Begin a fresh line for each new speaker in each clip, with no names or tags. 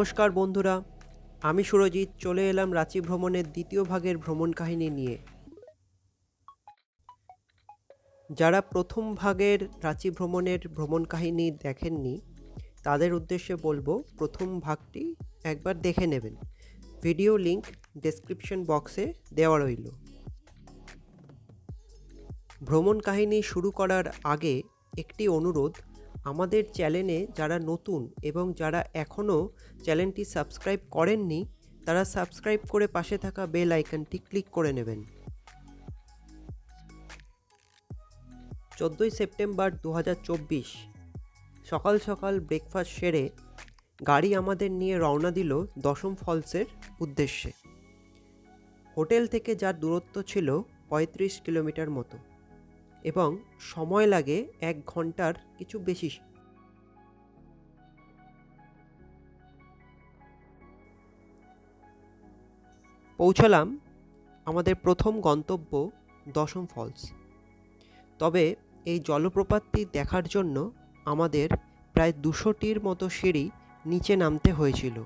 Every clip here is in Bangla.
নমস্কার বন্ধুরা, আমি সুরজিৎ, চলে এলাম রাঁচি ভ্রমণের দ্বিতীয় ভাগের ভ্রমণ কাহিনী নিয়ে। যারা প্রথম ভাগের রাঁচি ভ্রমণের ভ্রমণ কাহিনী দেখেননি, তাদের উদ্দেশ্যে বলব প্রথম ভাগটি একবার দেখে নেবেন। ভিডিও লিংক ডেসক্রিপশন বক্সে দেওয়া রইল। ভ্রমণ কাহিনী শুরু করার আগে একটি অনুরোধ আমাদের চ্যানেলে যারা নতুন এবং যারা এখনও চ্যানেলটি সাবস্ক্রাইব করেননি, তারা সাবস্ক্রাইব করে পাশে থাকা বেল আইকনটি ক্লিক করে নেবেন। চোদ্দোই সেপ্টেম্বর দু হাজার চব্বিশ, সকাল সকাল ব্রেকফাস্ট সেরে গাড়ি আমাদের নিয়ে রওনা দিল দশম ফলসের উদ্দেশ্যে। হোটেল থেকে যার দূরত্ব ছিল পঁয়ত্রিশ কিলোমিটার মতো। এবং সময় লাগে এক ঘণ্টার কিছু বেশি। পৌঁছালাম আমাদের প্রথম গন্তব্য দশম ফলস। তবে এই জলপ্রপাতটি দেখার জন্য আমাদের প্রায় দুশোটির মতো সিঁড়ি নিচে নামতে হয়েছিল।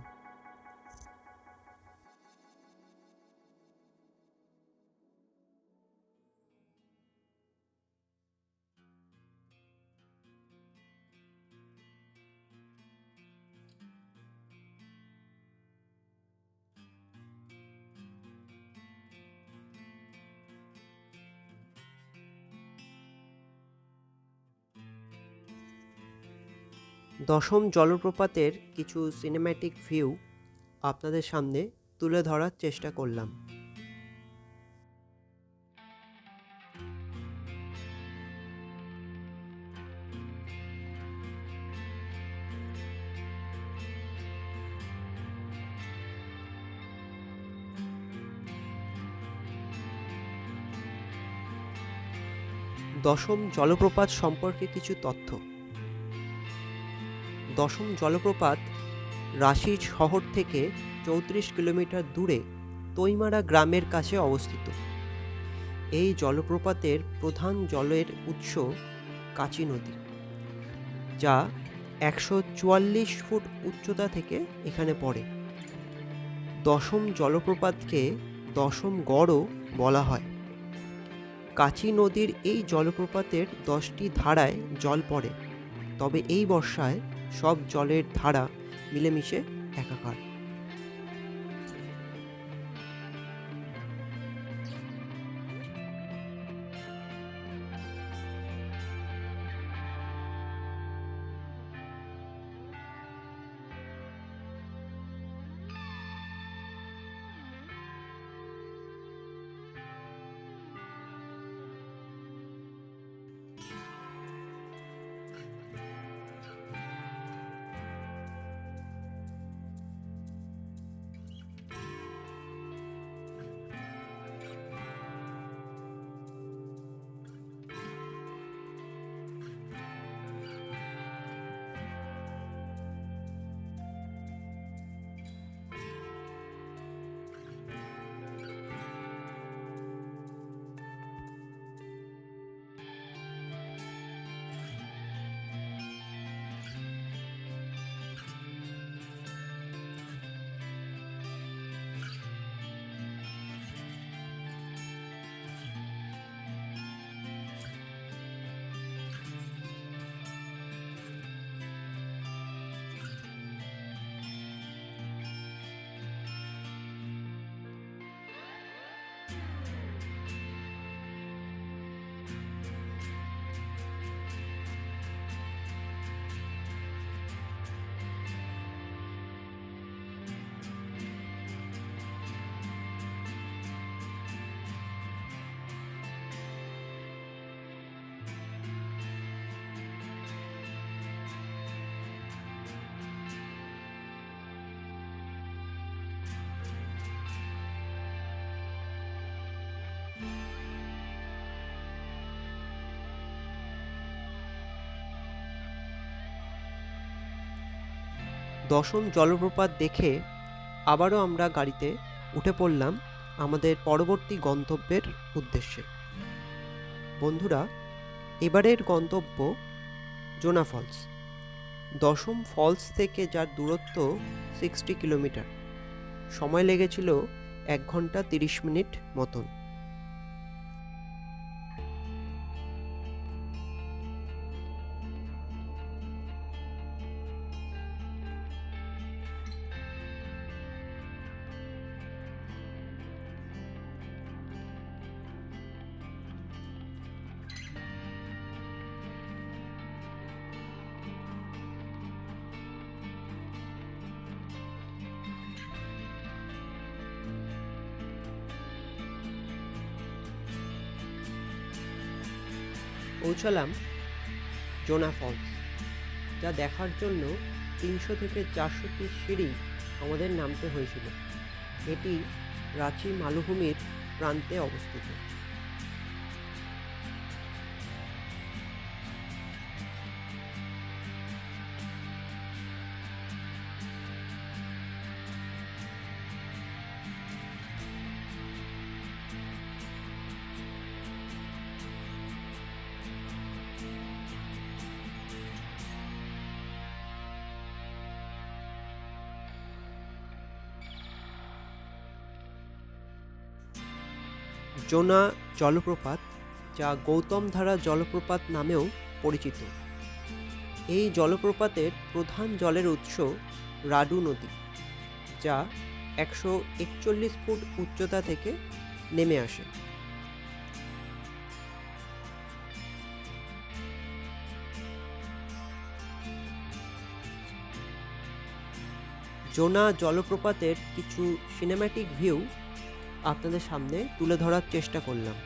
দশম জলপ্রপাতের কিছু সিনেম্যাটিক ভিউ আপনাদের সামনে তুলে ধরার চেষ্টা করলাম। দশম জলপ্রপাত সম্পর্কে কিছু তথ্য। দশম জলপ্রপাত রাশি শহর থেকে চৌত্রিশ কিলোমিটার দূরে তৈমারা গ্রামের কাছে অবস্থিত। এই জলপ্রপাতের প্রধান জলের উৎস কাচি নদী, যা একশো চুয়াল্লিশ ফুট উচ্চতা থেকে এখানে পড়ে। দশম জলপ্রপাতকে দশম গড়ও বলা হয়। কাচি নদীর এই জলপ্রপাতের দশটি ধারায় জল পড়ে, তবে এই বর্ষায় সব জলের ধারা মিলেমিশে একাকার। দশম জলপ্রপাত দেখে আবারও আমরা গাড়িতে উঠে পড়লাম আমাদের পরবর্তী গন্তব্যের উদ্দেশ্যে। বন্ধুরা, এবারের গন্তব্য জোনা ফলস। দশম ফলস থেকে যার দূরত্ব সিক্সটি কিলোমিটার। সময় লেগেছিল এক ঘণ্টা তিরিশ মিনিট মতন। পৌঁছালাম জোনা ফলস, যা দেখার জন্য তিনশো থেকে চারশোটি সিঁড়ি আমাদের নামতে হয়েছিল। এটি রাঁচি মালভূমির প্রান্তে অবস্থিত। জোনা জলপ্রপাত, যা গৌতমধারা জলপ্রপাত নামেও পরিচিত। এই জলপ্রপাতের প্রধান জলের উৎস রাডু নদী, যা একশো একচল্লিশ ফুট উচ্চতা থেকে নেমে আসে। জোনা জলপ্রপাতের কিছু সিনেম্যাটিক ভিউ আপনাদের সামনে তুলে ধরার চেষ্টা করলাম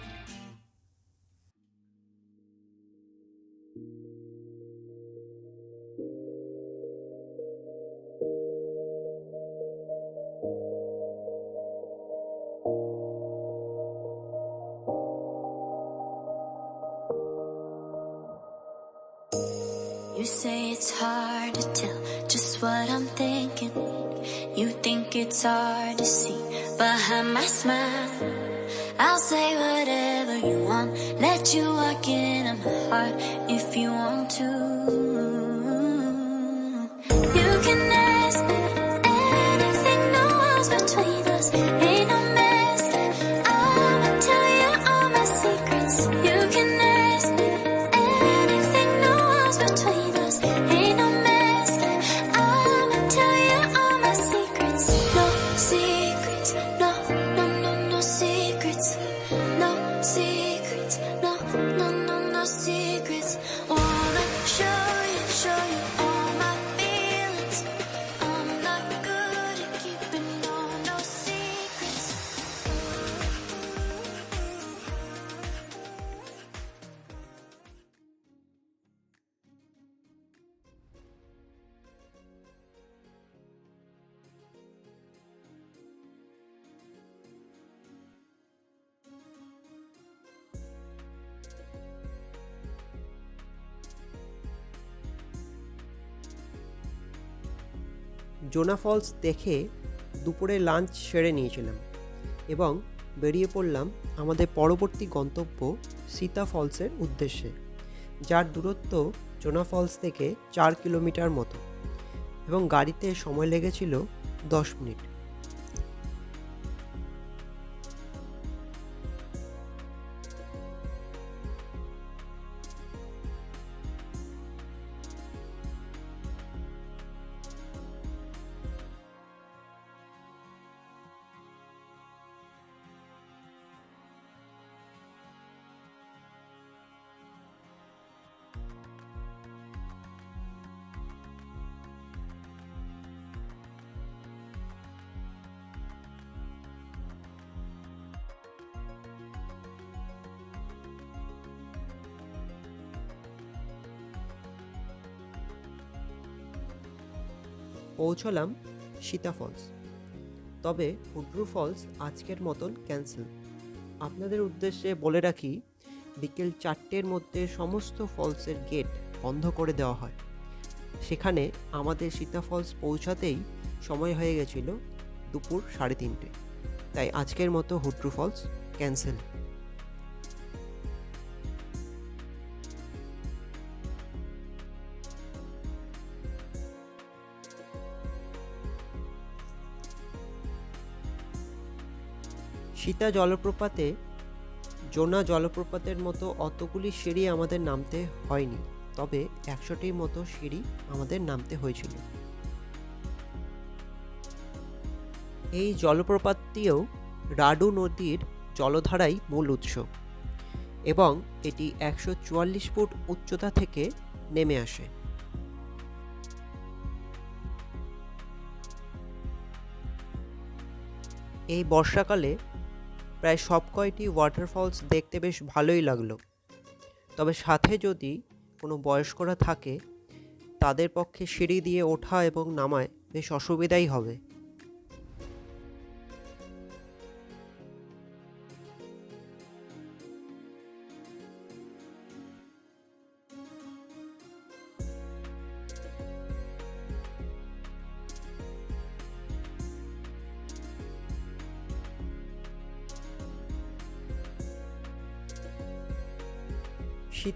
You say it's hard to tell just what I'm thinking. You think it's hard to see behind my smile. I'll say whatever you want, let you walk into my heart if you want to. You can ask me anything, no walls between us, ain't
Jonha falls দেখে দুপুরে লাঞ্চ সেরে নিয়েছিলাম এবং বেরিয়ে পড়লাম আমাদের পরবর্তী গন্তব্য সীতা ফলসের উদ্দেশ্যে, যার দূরত্ব জোনা ফলস থেকে চার কিলোমিটার মতো এবং গাড়িতে সময় লেগেছিল দশ মিনিট। পৌঁছলাম সীতা ফলস। তবে হুড্রু ফলস আজকের মতন ক্যান্সেল। আপনাদের উদ্দেশ্যে বলে রাখি, বিকেল চারটের মধ্যে সমস্ত ফলসের গেট বন্ধ করে দেওয়া হয়। সেখানে আমাদের সীতা ফলস পৌঁছাতেই সময় হয়ে গেছিল দুপুর সাড়ে তিনটে। তাই আজকের মতো হুড্রু ফলস ক্যান্সেল। সীতা জলপ্রপাতে, জোনা জলপ্রপাতের মতো অতগুলি সিঁড়ি আমাদের নামতে হয়নি, তবে একশোটির মতো সিঁড়ি আমাদের নামতে হয়েছিল। এই জলপ্রপাতটিও রাডু নদীর জলধারাই মূল উৎস এবং এটি একশো চুয়াল্লিশ ফুট উচ্চতা থেকে নেমে আসে। এই বর্ষাকালে প্রায় সব কয়টি ওয়াটারফলস দেখতে বেশ ভালোই লাগল। তবে সাথে যদি কোনো বয়স্করা থাকে, তাদের পক্ষে সিঁড়ি দিয়ে ওঠা এবং নামায় বেশ অসুবিধাই হবে।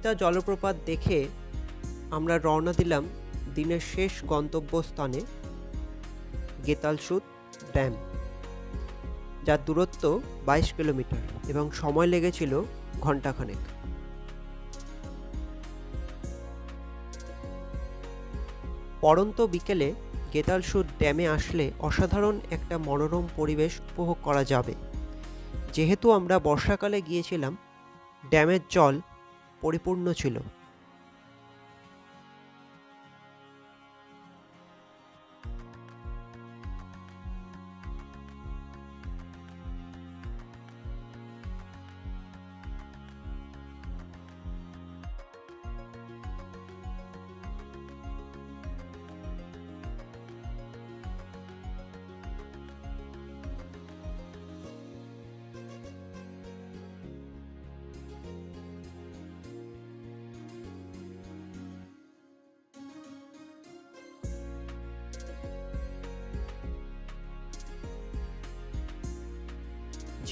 সীতা জলপ্রপাত দেখে আমরা রওনা দিলাম দিনের শেষ গন্তব্যস্থানে গেতালসুদ ড্যাম, যার দূরত্ব বাইশ কিলোমিটার এবং সময় লেগেছিল ঘন্টাখানেক পরন্ত বিকেলে গেতালসুদ ড্যামে আসলে অসাধারণ একটা মনোরম পরিবেশ উপভোগ করা যাবে। যেহেতু আমরা বর্ষাকালে গিয়েছিলাম, ড্যামের জল পরিপূর্ণ ছিল।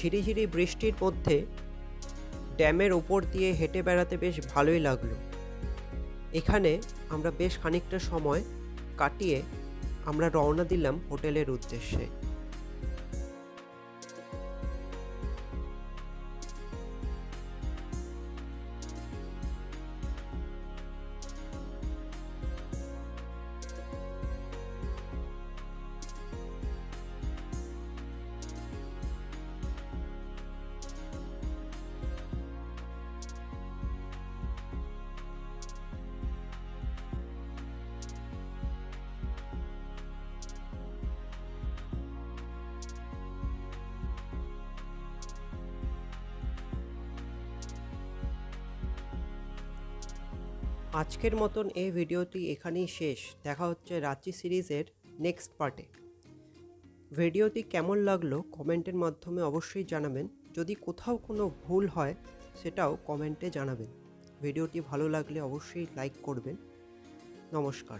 ঝিরিঝিরি বৃষ্টির মধ্যে ড্যামের ওপর দিয়ে হেঁটে বেড়াতে বেশ ভালোই লাগল। এখানে আমরা বেশ খানিকটা সময় কাটিয়ে আমরা রওনা দিলাম হোটেলের উদ্দেশ্যে। আজকের মতন এই ভিডিওটি এখানেই শেষ। দেখা হচ্ছে রাঁচি সিরিজের নেক্সট পার্টে। ভিডিওটি কেমন লাগল কমেন্টের মাধ্যমে অবশ্যই জানাবেন। যদি কোথাও কোনো ভুল হয়, সেটাও কমেন্টে জানাবেন। ভিডিওটি ভালো লাগলে অবশ্যই লাইক করবেন। নমস্কার।